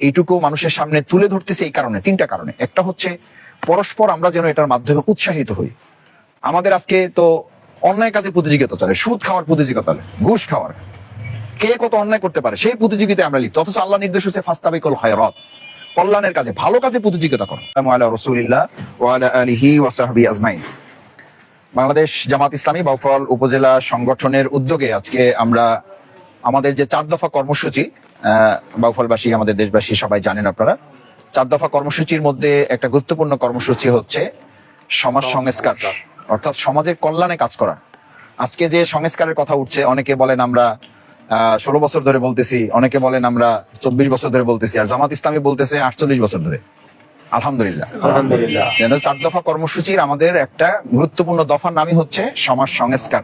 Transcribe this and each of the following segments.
এইটুকু মানুষের সামনে তুলে ধরতেছে এই কারণে, তিনটা কারণে। একটা হচ্ছে, পরস্পর আমরা যেন এটার মাধ্যমে উৎসাহিত হই। আমাদের আজকে তো অন্যায় কাজে প্রতিযোগিতা চলে, সুদ খাওয়ার প্রতিযোগিতা চলে, ঘুষ খাওয়ার। কে কত অন্যায় করতে পারে, সেই প্রতিযোগিতায় আমরা লিপ্ত। অথচ আল্লাহ নির্দেশ হচ্ছে, ফাস্তাবিকুল হায়রাত কল্যাণের কাজে, ভালো কাজে প্রতিযোগিতা করো। আজমাইন। বাংলাদেশ জামাত ইসলামী বাউফল উপজেলা সংগঠনের উদ্যোগে আজকে আমরা আমাদের যে চার দফা কর্মসূচি বাউফলবাসী আমাদের দেশবাসী সবাই জানেন আপনারা। চার দফা কর্মসূচির মধ্যে একটা গুরুত্বপূর্ণ কর্মসূচি হচ্ছে সমাজ সংস্কার। অর্থাৎ সমাজের কল্যাণে কাজ করা। আজকে যে সংস্কারের কথা উঠছে অনেকে বলেন আমরা ষোলো বছর ধরে বলতেছি অনেকে বলেন আমরা চব্বিশ বছর ধরে বলতেছি আর জামাত ইসলামী বলতেছে আটচল্লিশ বছর ধরে। আলহামদুলিল্লাহ। আলহামদুলিল্লাহ। যেন চার দফা কর্মসূচির আমাদের একটা গুরুত্বপূর্ণ দফার নামই হচ্ছে সমাজ সংস্কার।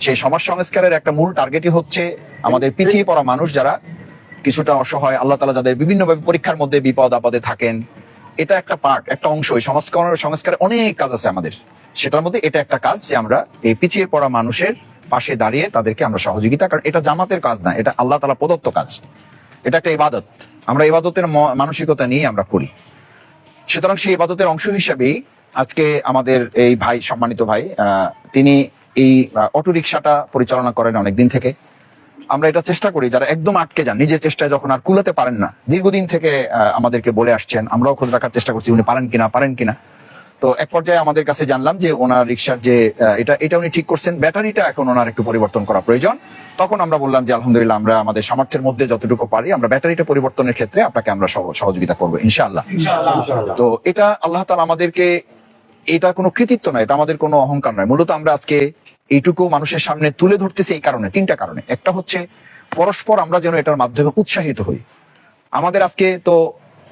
সেই সমাজ সংস্কারের একটা মূল টার্গেটই হচ্ছে আমাদের পিছিয়ে পড়া মানুষ যারা কিছুটা অসহায়, আল্লাহ তালা যাদের বিভিন্নভাবে পরীক্ষার মধ্যে বিপদ আপদে থাকেন, এটা একটা পার্ট একটা অংশ। সংস্কার সংস্কারের অনেক কাজ আছে আমাদের। সেটার মধ্যে এটা একটা কাজ যে আমরা এই পিছিয়ে পড়া মানুষের পাশে দাঁড়িয়ে তাদেরকে আমরা সহযোগিতা কারণ এটা জামাতের কাজ না, এটা আল্লাহ তালা প্রদত্ত কাজ। এটা একটা ইবাদত। আমরা ইবাদতের মানসিকতা নিয়ে আমরা করি। সুতরাং সেই ইবাদতের অংশ হিসাবেই আজকে আমাদের এই ভাই, সম্মানিত ভাই তিনি এই অটো রিক্সাটা পরিচালনা করেন অনেকদিন থেকে। আমরা এটা চেষ্টা করি যারা একদম আটকে যান নিজের চেষ্টায় যখন আর কুলাতে পারেন না। দীর্ঘদিন থেকে আমাদেরকে বলে আসছেন আমরাও খোঁজ রাখার চেষ্টা করছি উনি পারেন কিনা পারেন কিনা। তো এক পর্যায়ে আমাদের কাছে জানলাম যে ওনার রিক্সার যে এটা এটা উনি ঠিক করছেন ব্যাটারিটা এখন ওনার একটু পরিবর্তন করা প্রয়োজন। তখন আমরা বললাম যে আলহামদুলিল্লাহ আমরা আমাদের সামর্থ্যের মধ্যে যতটুকু পারি আমরা ব্যাটারিটা পরিবর্তনের ক্ষেত্রে আপনাকে আমরা সহ- সহযোগিতা করব ইনশাআল্লাহ। ইনশাআল্লাহ তো এটা আল্লাহ তালা আমাদেরকে এটা কোনো কৃতিত্ব নয়, এটা আমাদের কোনো অহংকার নয়। মূলত আমরা আজকে এইটুকু মানুষের সামনে তুলে ধরতেছি এই কারণে, তিনটা কারণে। একটা হচ্ছে, পরস্পর আমরা যেন এটার মাধ্যমে উৎসাহিত হই। আমাদের আজকে তো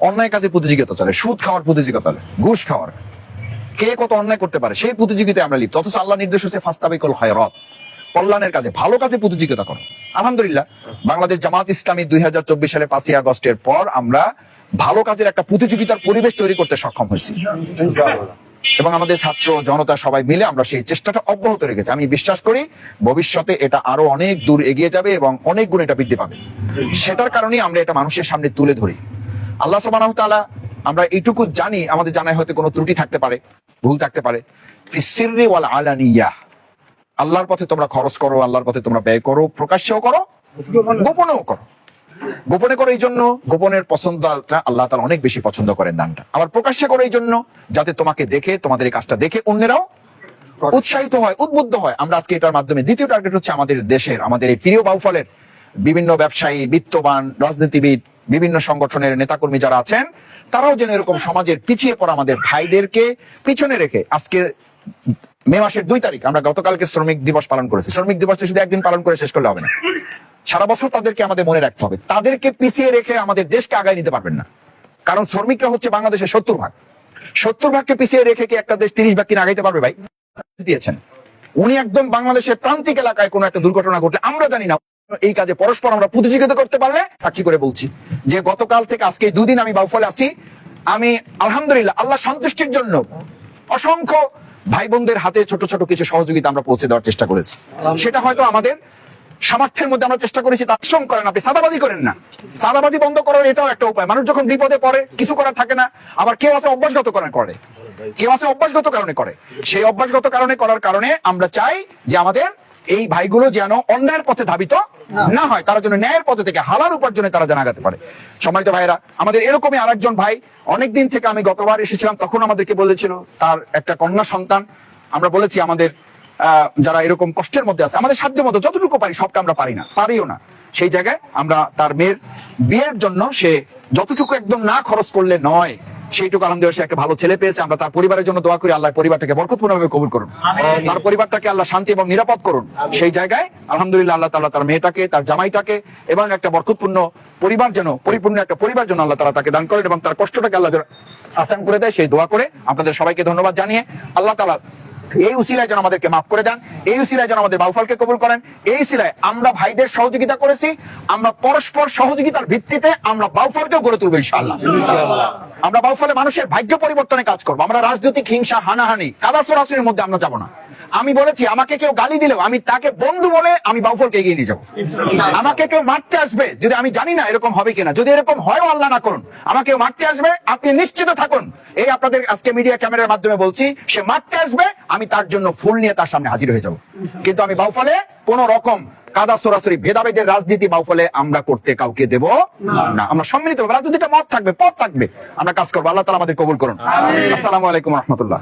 অন্যায় কাজে প্রতিযোগিতা চলে, সুদ খাওয়ার প্রতিযোগিতা চলে, ঘুষ খাওয়ার। কে কত অন্যায় করতে পারে, সেই প্রতিযোগিতায় আমরা লিপ্ত। অথচ আল্লাহ নির্দেশ হচ্ছে, ফাস্তাবিকল হয় হায়রাত কল্যাণের কাজে, ভালো কাজে প্রতিযোগিতা করো। আলহামদুলিল্লাহ, বাংলাদেশ জামাত ইসলামী দুই হাজার চব্বিশ সালে পাঁচই আগস্টের পর আমরা ভালো কাজের একটা প্রতিযোগিতার পরিবেশ তৈরি করতে সক্ষম হয়েছি। এবং আমাদের ছাত্র জনতা সবাই মিলে আমরা সেই চেষ্টাটা অব্যাহত রেখেছি। আমি বিশ্বাস করি ভবিষ্যতে এটা আরও অনেক দূর এগিয়ে যাবে এবং অনেক গুণ এটা বৃদ্ধি পাবে। সেটার কারণেই আমরা এটা মানুষের সামনে তুলে ধরি। আল্লাহ সুবহানাহু ওয়া তাআলা আমরা এইটুকু জানি, আমাদের জানায় হয়তো কোনো ত্রুটি থাকতে পারে, ভুল থাকতে পারে। আল্লাহর পথে তোমরা খরচ করো, আল্লাহর পথে তোমরা ব্যয় করো, প্রকাশ্যেও করো, গোপনেও করো। গোপনে করে এই জন্য গোপনের পছন্দটা আল্লাহ তালা অনেক বেশি পছন্দ করেন দানটা। আবার প্রকাশ্যে করে এই জন্য যাতে তোমাকে দেখে তোমাদের এই কাজটা দেখে অন্যেরাও উৎসাহিত হয় উদ্বুদ্ধ হয়। আমরা আজকে এটার মাধ্যমে দ্বিতীয় টার্গেট হচ্ছে আমাদের দেশের আমাদের এই প্রিয় বাউফলের বিভিন্ন ব্যবসায়ী বিত্তবান রাজনীতিবিদ বিভিন্ন সংগঠনের নেতাকর্মী যারা আছেন তারাও যেন এরকম সমাজের পিছিয়ে পড়া আমাদের ভাইদেরকে পিছনে রেখে আজকে মে মাসের দুই তারিখ আমরা গতকালকে শ্রমিক দিবস পালন করেছি। শ্রমিক দিবস শুধু একদিন পালন করে শেষ করলে হবে না। সারা বছর তাদেরকে আমাদের মনে রাখতে হবে। তাদেরকে পিছিয়ে রেখে আমাদের দেশকে আগায় নিতে পারবেন না। কারণ শ্রমিকরা হচ্ছে বাংলাদেশের সত্তর ভাগ। সত্তর ভাগকে পিছিয়ে রেখে কি একটা দেশ তিরিশ ভাগ কিনা আগাইতে পারবে ভাই? দিয়েছেন। উনি একদম বাংলাদেশের প্রান্তিক এলাকায় কোনো একটা দুর্ঘটনা ঘটলে আমরা জানি না এই কাজে পরস্পর আমরা প্রতিযোগিতা করতে পারলে সাক্ষী করে বলছি? যে গতকাল থেকে আজকে দুদিন আমি বাউফলে আছি আমি আলহামদুলিল্লাহ আল্লাহ সন্তুষ্টির জন্য অসংখ্য ভাই বোনদের হাতে ছোট ছোট কিছু সহযোগিতা আমরা পৌঁছে দেওয়ার চেষ্টা করেছি। সেটা হয়তো আমাদের সামর্থ্যের মধ্যে আমরা চেষ্টা করেছি, তা শ্রম করেন আপনি, সাদাবাজি করেন না। সাদাবাজি বন্ধ করার এটাও একটা উপায়। মানুষ যখন বিপদে পড়ে, কিছু করার থাকে না, আবার কেউ আছে অভ্যাসগত কারণে করে। কেউ আছে অভ্যাসগত কারণে করে। সেই অভ্যাসগত কারণে করার কারণে আমরা চাই যে আমাদের এই ভাইগুলো যেন অন্যায়ের পথে ধাবিত না হয়, তারা যেন ন্যায়ের পথে থেকে হালাল উপার্জনে তারা যেন আগাতে পারে। সম্মানিত ভাইরা আমাদের এরকমই আরেকজন ভাই, অনেকদিন থেকে আমি গতবার এসেছিলাম, তখন আমাদেরকে বলেছিল, তার একটা কন্যা সন্তান, আমরা বলেছি আমাদের যারা এরকম কষ্টের মধ্যে আছে আমাদের সাধ্য মতো যতটুকু পারি সবটা আমরা পারি না পারিও না। সেই জায়গায় আমরা তার মেয়ের বিয়ের জন্য সে যতটুকু একদম না খরচ করলে নয় সেইটুকু আলহামদুলিল্লাহ সে একটা ভালো ছেলে পেয়েছে। আমরা তার পরিবারের জন্য দোয়া করি আল্লাহ পরিবারটাকে বরকতপূর্ণভাবে কবুল করুন। তার পরিবারটাকে আল্লাহ শান্তি এবং নিরাপদ করুন। সেই জায়গায় আলহামদুলিল্লাহ আল্লাহ তাআলা তার মেয়েটাকে তার জামাইটাকে এবং একটা বরকতপূর্ণ পরিবার যেন পরিপূর্ণ একটা পরিবার যেন আল্লাহ তাআলা তাকে দান করেন এবং তার কষ্টটাকে আল্লাহ আসান করে দেয় সেই দোয়া করে আপনাদের সবাইকে ধন্যবাদ জানিয়ে আল্লাহ তাআলা এই উসিলায় যেন আমাদেরকে মাফ করে দেন, এই উসিলায় যেন আমাদের বাউফলকে কবুল করেন, এই উসিলায় আমরা ভাইদের সহযোগিতা করেছি, আমরা পরস্পর সহযোগিতার ভিত্তিতে আমরা বাউফলকেও গড়ে তুলবো ইনশাআল্লাহ। আমরা বাউফলে মানুষের ভাগ্য পরিবর্তনে কাজ করব, আমরা রাজনৈতিক হিংসা, হানাহানি, কাদা সরাসরির মধ্যে আমরা যাব না। আমি বলেছি আমাকে কেউ গালি দিলেও আমি তাকে বন্ধু বলে আমি বাউফলকে এগিয়ে নিয়ে যাব। আমাকে কেউ মারতে আসবে যদি আমি জানি না এরকম হবে কিনা। যদি এরকম হয় আল্লাহ না করুন আমাকে মারতে আসবে আপনি নিশ্চিত থাকুন। এই আপনাদের আজকে মিডিয়া ক্যামেরার মাধ্যমে বলছি সে মারতে আসবে আমি তার জন্য ফুল নিয়ে তার সামনে হাজির হয়ে যাব। কিন্তু আমি বাউফলে কোন রকম কাদা সরাসরি ভেদাভেদের রাজনীতি বাউফলে আমরা করতে কাউকে দেব না। আমরা সম্মিলিত রাজনীতিটা মত থাকবে পথ থাকবে। আমরা কাজ করব আল্লাহ তালা আমাদের কবুল করুন। আসসালামু আলাইকুম রহমতুল্লাহ।